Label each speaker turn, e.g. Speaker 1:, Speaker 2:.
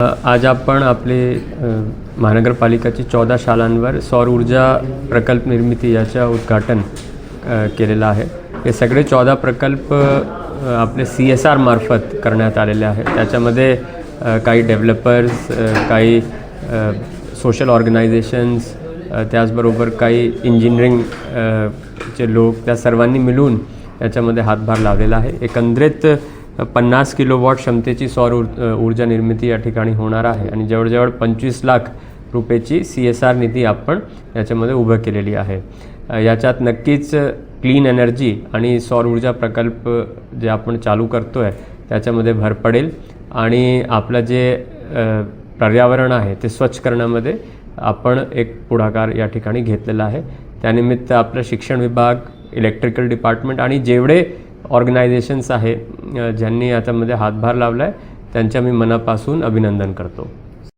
Speaker 1: आज आपण आपले महानगरपालिकाची चौदा शाळांवर सौर ऊर्जा प्रकल्प निर्मिती याच्या उद्घाटन केलेलं आहे. हे सगळे चौदा प्रकल्प आपले सी एस आर मार्फत करण्यात आलेले आहेत. त्याच्यामध्ये काही डेव्हलपर्स काही सोशल ऑर्गनायझेशन्स त्याचबरोबर काही इंजिनिअरिंग चे लोक त्या सर्वांनी मिळून याच्यामध्ये हातभार लावलेला आहे. एकंदरीत पन्नास किलोवॉट क्षमतेची सौर ऊर ऊर्जा निर्मिती या ठिकाणी होणार आहे. आणि जवळजवळ पंचवीस लाख रुपयेची सी एस आर निधी आपण याच्यामध्ये उभं केलेली आहे. याच्यात नक्कीच क्लीन एनर्जी आणि सौर ऊर्जा प्रकल्प जे आपण चालू करतो आहे त्याच्यामध्ये भर पडेल. आणि आपलं जे पर्यावरण आहे ते स्वच्छ करण्यामध्ये आपण एक पुढाकार या ठिकाणी घेतलेला आहे. त्यानिमित्त आपलं शिक्षण विभाग इलेक्ट्रिकल डिपार्टमेंट आणि जेवढे ऑर्गनायझेशन्स आहे ज्यांनी याच्यामध्ये हातभार लावला आहे त्यांच्या मी मनापासून अभिनंदन करतो.